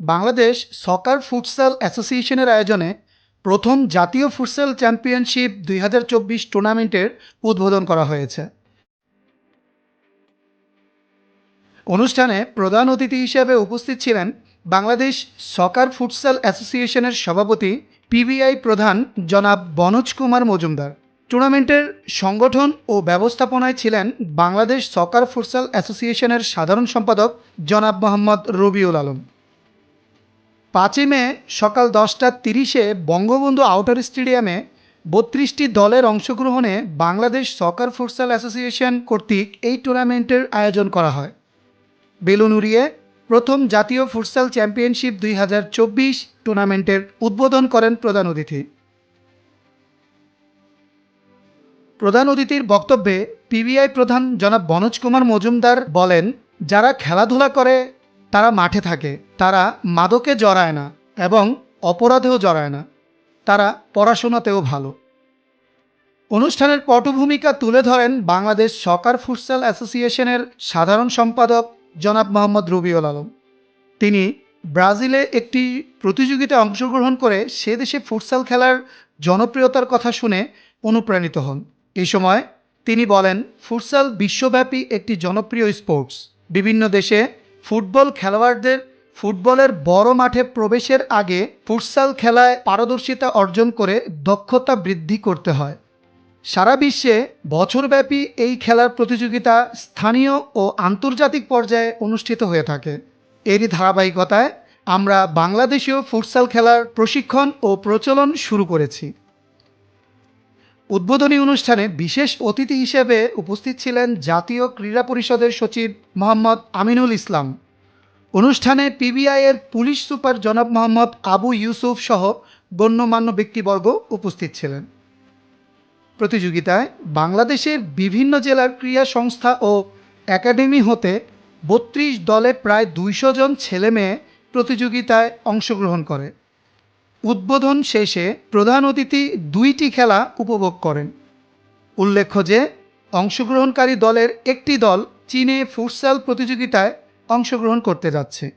বাংলাদেশ সকার futsal অ্যাসোসিয়েশনের আয়োজনে প্রথম জাতীয় ফুটসাল চ্যাম্পিয়নশিপ দুই হাজার চব্বিশ টুর্নামেন্টের উদ্বোধন করা হয়েছে। অনুষ্ঠানে প্রধান অতিথি হিসেবে উপস্থিত ছিলেন বাংলাদেশ সকার ফুটসাল অ্যাসোসিয়েশনের সভাপতি পিবিআই প্রধান জনাব বনোজ কুমার মজুমদার। টুর্নামেন্টের সংগঠন ও ব্যবস্থাপনায় ছিলেন বাংলাদেশ সকার ফুটসাল অ্যাসোসিয়েশনের সাধারণ সম্পাদক জনাব মোহাম্মদ রবিউল আলম। পাঁচই মে সকাল দশটা তিরিশে বঙ্গবন্ধু আউটার স্টেডিয়ামে বত্রিশটি দলের অংশগ্রহণে বাংলাদেশ সকার ফুটসাল অ্যাসোসিয়েশন কর্তৃক এই টুর্নামেন্টের আয়োজন করা হয়। বেলুন উড়িয়ে প্রথম জাতীয় ফুটসাল চ্যাম্পিয়নশিপ দুই হাজার চব্বিশ টুর্নামেন্টের উদ্বোধন করেন প্রধান অতিথি। প্রধান অতিথির বক্তব্যে পিবিআই প্রধান জনাব বনোজ কুমার মজুমদার বলেন, যারা খেলাধুলা করে তারা মাঠে থাকে। তারা মাদকে জড়ায় না এবং অপরাধেও জড়ায় না। তারা পড়াশোনাতেও ভালো। অনুষ্ঠানের পটভূমিকা তুলে ধরেন বাংলাদেশ সকার ফুটসাল অ্যাসোসিয়েশনের সাধারণ সম্পাদক জনাব মোহাম্মদ রবিউল আলম। তিনি ব্রাজিলে একটি প্রতিযোগিতায় অংশগ্রহণ করে সে দেশে ফুটসাল খেলার জনপ্রিয়তার কথা শুনে অনুপ্রাণিত হন। এই সময় তিনি বলেন, ফুটসাল বিশ্বব্যাপী একটি জনপ্রিয় স্পোর্টস। বিভিন্ন দেশে ফুটবল খেলোয়াড়দের ফুটবলের বড় মাঠে প্রবেশের আগে ফুটসাল খেলায় পারদর্শিতা অর্জন করে দক্ষতা বৃদ্ধি করতে হয়। সারা বিশ্বে বছরব্যাপী এই খেলার প্রতিযোগিতা স্থানীয় ও আন্তর্জাতিক পর্যায়ে অনুষ্ঠিত হয়ে থাকে। এরই ধারাবাহিকতায় আমরা বাংলাদেশেও ফুটসাল খেলার প্রশিক্ষণ ও প্রচলন শুরু করেছি। উদ্বোধনী অনুষ্ঠানে বিশেষ অতিথি হিসেবে উপস্থিত ছিলেন জাতীয় ক্রীড়া পরিষদের সচিব মোহাম্মদ আমিনুল ইসলাম। অনুষ্ঠানে পিবিআইয়ের পুলিশ সুপার জনাব মোহাম্মদ আবু ইউসুফ সহ গণ্যমান্য ব্যক্তিবর্গ উপস্থিত ছিলেন। প্রতিযোগিতায় বাংলাদেশের বিভিন্ন জেলার ক্রীড়া সংস্থা ও একাডেমি হতে বত্রিশ দলে প্রায় দুইশো জন ছেলে মেয়ে প্রতিযোগিতায় অংশগ্রহণ করে। উদ্বোধন শেষে প্রধান অতিথি দুইটি খেলা উপভোগ করেন। উল্লেখ্য যে, অংশগ্রহণকারী দলের একটি দল চীনে ফুটসাল প্রতিযোগিতায় অংশগ্রহণ করতে যাচ্ছে।